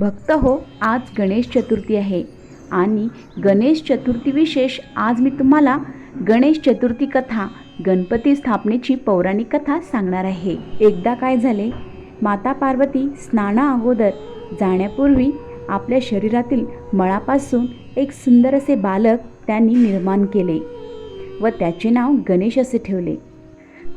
भक्त हो आज गणेश चतुर्थी आहे. आणि गणेश चतुर्थी विशेष आज मी तुम्हाला गणेश चतुर्थी कथा गणपती स्थापनेची पौराणिक कथा सांगणार आहे. एकदा काय झाले? माता पार्वती स्नाना अगोदर जाण्यापूर्वी आपल्या शरीरातील मळापासून एक सुंदर असे बालक त्यांनी निर्माण केले व त्याचे नाव गणेश असे ठेवले.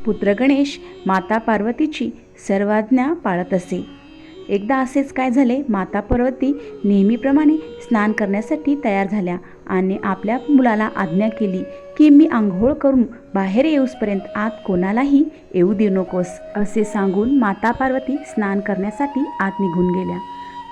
पुत्र गणेश माता पार्वतीची सर्वाज्ञा पाळत असे. एकदा असेच काय झाले माता पार्वती नेहमीप्रमाणे स्नान करण्यासाठी तयार झाल्या आणि आपल्या मुलाला आज्ञा केली की मी आंघोळ करून बाहेर येऊसपर्यंत आत कोणालाही येऊ देऊ नकोस असे सांगून माता पार्वती स्नान करण्यासाठी आत निघून गेल्या.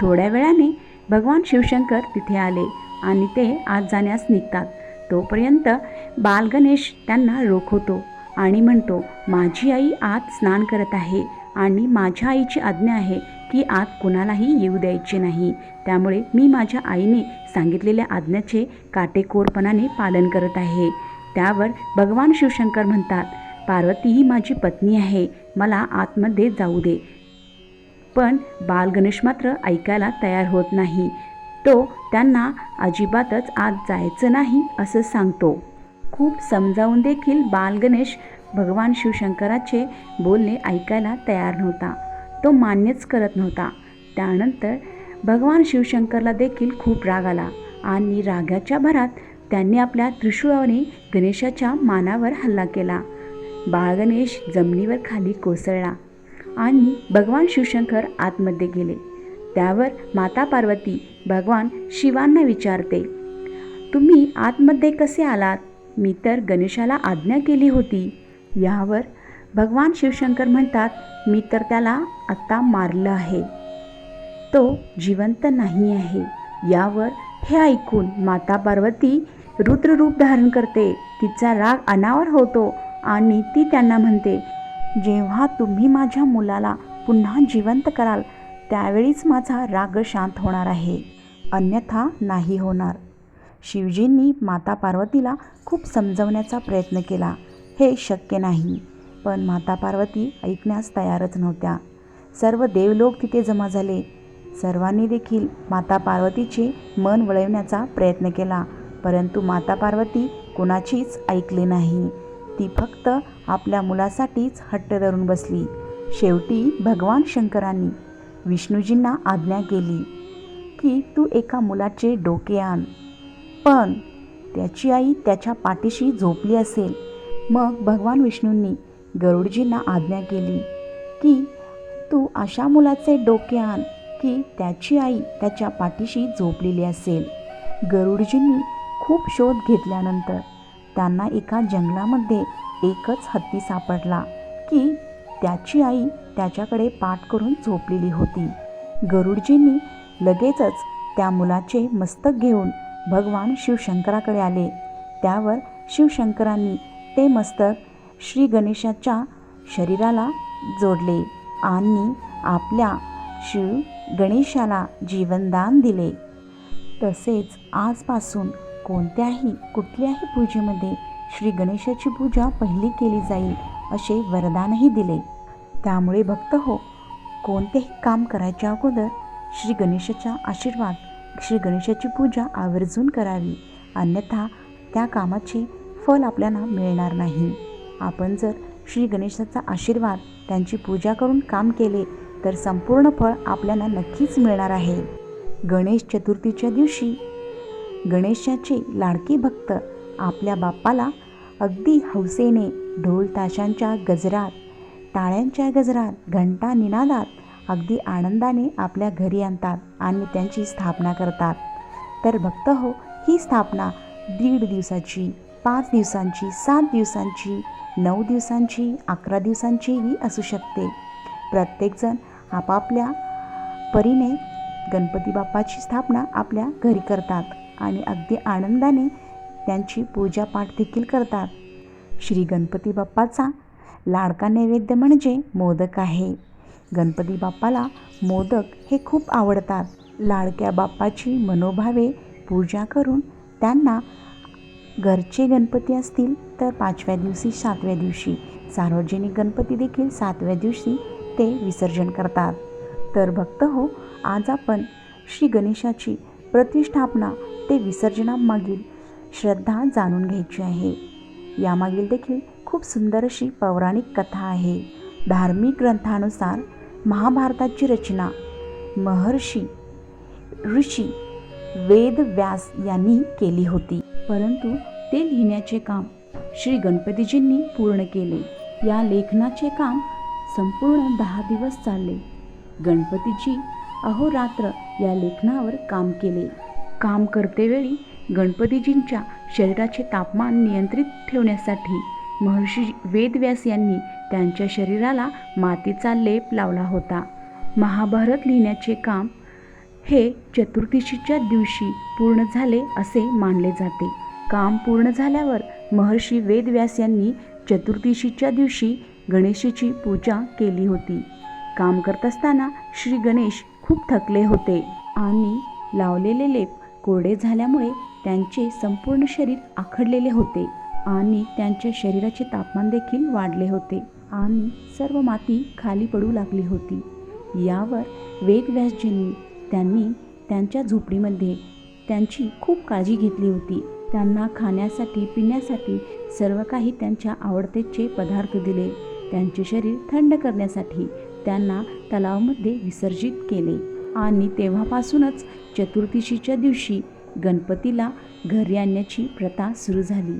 थोड्या वेळाने भगवान शिवशंकर तिथे आले आणि ते आत जाण्यास निघतात. तोपर्यंत बालगणेश त्यांना रोखवतो. आणि म्हणतो माझी आई आत स्नान करत आहे आणि माझ्या आईची आज्ञा आहे की आत कुणालाही येऊ द्यायचे नाही. त्यामुळे मी माझ्या आईने सांगितलेल्या आज्ञाचे काटेकोरपणाने पालन करत आहे. त्यावर भगवान शिवशंकर म्हणतात पार्वती ही माझी पत्नी आहे मला आतमध्ये जाऊ दे. पण बालगणेश मात्र ऐकायला तयार होत नाही. तो त्यांना अजिबातच आत जायचं नाही असं सांगतो. खूप समजावून देखील बालगणेश भगवान शिवशंकराचे बोलणे ऐकायला तयार नव्हता. तो मान्यच करत नव्हता. त्यानंतर भगवान शिवशंकरला देखील खूप राग आला आणि रागाच्या भरात त्यांनी आपल्या त्रिशूळाने गणेशाच्या मानावर हल्ला केला. बाळगणेश जमिनीवर खाली कोसळला आणि भगवान शिवशंकर आतमध्ये गेले. त्यावर माता पार्वती भगवान शिवांना विचारते तुम्ही आतमध्ये कसे आलात? मी तर गणेशाला आज्ञा केली होती. यावर भगवान शिवशंकर म्हणतात मी तर त्याला आत्ता मारलं आहे. तो जिवंत नाही आहे. यावर हे ऐकून माता पार्वती रुद्ररूप धारण करते. तिचा राग अनावर होतो आणि ती त्यांना म्हणते जेव्हा तुम्ही माझ्या मुलाला पुन्हा जिवंत कराल त्यावेळीच माझा राग शांत होणार आहे. अन्यथा नाही होणार. शिवजींनी माता पार्वतीला खूप समजवण्याचा प्रयत्न केला. हे शक्य नाही. पण माता पार्वती ऐकण्यास तयारच नव्हत्या. सर्व देवलोक तिथे जमा झाले. सर्वांनी देखील माता पार्वतीचे मन वळवण्याचा प्रयत्न केला. परंतु माता पार्वती कोणाचीच ऐकली नाही. ती फक्त आपल्या मुलासाठीच हट्ट धरून बसली. शेवटी भगवान शंकरांनी विष्णूजींना आज्ञा केली की तू एका मुलाचे डोके आण. पण त्याची आई त्याच्या पाठीशी झोपली असेल. मग भगवान विष्णूंनी गरुडजींना आज्ञा केली की तू अशा मुलाचे डोके आण की त्याची आई त्याच्या पाठीशी झोपलेली असेल. गरुडजींनी खूप शोध घेतल्यानंतर त्यांना एका जंगलामध्ये एकच हत्ती सापडला की त्याची आई त्याच्याकडे पाठ करून झोपलेली होती. गरुडजींनी लगेचच त्या मुलाचे मस्तक घेऊन भगवान शिवशंकराकडे आले. त्यावर शिवशंकरांनी ते मस्तक श्री गणेशाच्या शरीराला जोडले. आणि आपल्या शिव गणेशाला जीवनदान दिले. तसेच आजपासून कोणत्याही कुठल्याही पूजेमध्ये श्री गणेशाची पूजा पहिली केली जाईल असे वरदानही दिले. त्यामुळे भक्त हो कोणतेही काम करायच्या अगोदर श्री गणेशाचा आशीर्वाद श्री गणेशाची पूजा आवर्जून करावी. अन्यथा त्या कामाचे फल आपल्याला मिळणार नाही. आपण जर श्री गणेशाचा आशीर्वाद त्यांची पूजा करून काम केले तर संपूर्ण फळ आपल्याला नक्कीच मिळणार आहे. गणेश चतुर्थीच्या दिवशी गणेशाचे लाडके भक्त आपल्या बाप्पाला अगदी हौसेने ढोल ताशांच्या गजरात टाळ्यांच्या गजरात घंटा निनादात अगदी आनंदाने आपल्या घरी आणतात आणि त्यांची स्थापना करतात. तर भक्त हो ही स्थापना दीड दिवसाची पाच दिवसांची सात दिवसांची नऊ दिवसांची अकरा दिवसांचीही असू शकते. प्रत्येकजण आपापल्या परीने गणपती बाप्पाची स्थापना आपल्या घरी करतात आणि अगदी आनंदाने त्यांची पूजापाठ देखील करतात. श्री गणपती बाप्पाचा लाडका नैवेद्य म्हणजे मोदक आहे. गणपती बाप्पाला मोदक हे खूप आवडतात. लाडक्या बाप्पाची मनोभावे पूजा करून त्यांना घरचे गणपती असतील तर पाचव्या दिवशी सातव्या दिवशी. सार्वजनिक गणपती देखील सातव्या दिवशी ते विसर्जन करतात. तर भक्त हो आज आपण श्री गणेशाची प्रतिष्ठापना ते विसर्जनामागील श्रद्धा जाणून घ्यायची आहे. यामागील देखील खूप सुंदर अशी पौराणिक कथा आहे. धार्मिक ग्रंथानुसार महाभारताची रचना. महर्षी ऋषी वेद व्यास यांनी केली होती. परंतु ते लिहिण्याचे काम श्री गणपतीजींनी पूर्ण केले. या लेखनाचे काम संपूर्ण दहा दिवस चालले. गणपतीजी अहोरात्र या लेखनावर काम केले. काम करतेवेळी गणपतीजींच्या शरीराचे तापमान नियंत्रित ठेवण्यासाठी महर्षी वेदव्यास यांनी त्यांच्या शरीराला मातीचा लेप लावला होता. महाभारत लिहिण्याचे काम हे चतुर्दशीच्या दिवशी पूर्ण झाले असे मानले जाते. काम पूर्ण झाल्यावर महर्षी वेदव्यास यांनी चतुर्दशीच्या दिवशी गणेशाची पूजा केली होती. काम करत असताना श्री गणेश खूप थकले होते आणि लावलेले लेप कोरडे झाल्यामुळे त्यांचे संपूर्ण शरीर आखडलेले होते. आणि त्यांच्या शरीराचे तापमान देखील वाढले होते. आणि सर्व माती खाली पडू लागली होती. यावर वेदव्यासजींनी त्यांनी त्यांच्या झोपडीमध्ये त्यांची खूप काळजी घेतली होती. त्यांना खाण्यासाठी पिण्यासाठी सर्व काही त्यांच्या आवडतेचे पदार्थ दिले. त्यांचे शरीर थंड करण्यासाठी त्यांना तलावामध्ये विसर्जित केले. आणि तेव्हापासूनच चतुर्दशीच्या दिवशी गणपतीला घरी आणण्याची प्रथा सुरू झाली.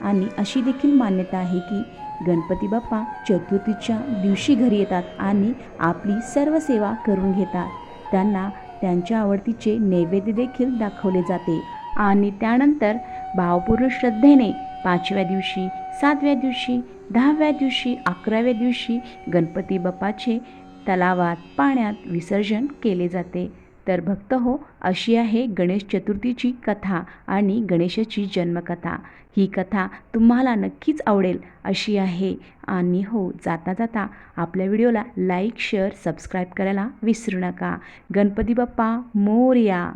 आणि अशी देखील मान्यता आहे की गणपती बाप्पा चतुर्थीच्या दिवशी घरी येतात आणि आपली सर्व सेवा करून घेतात. त्यांना त्यांच्या आवडतीचे नैवेद्य देखील दाखवले जाते. आणि त्यानंतर भावपूर्ण श्रद्धेने पाचव्या दिवशी सातव्या दिवशी दहाव्या दिवशी अकराव्या दिवशी गणपती बाप्पाचे तलावात पाण्यात विसर्जन केले जाते. तर भक्त हो अशी आहे गणेश चतुर्थीची कथा आणि गणेशाची जन्मकथा. ही कथा तुम्हाला नक्कीच आवडेल अशी आहे. आणि हो जाता जाता आपल्या व्हिडिओला लाईक शेअर सबस्क्राईब करायला विसरू नका. गणपती बाप्पा मोरया!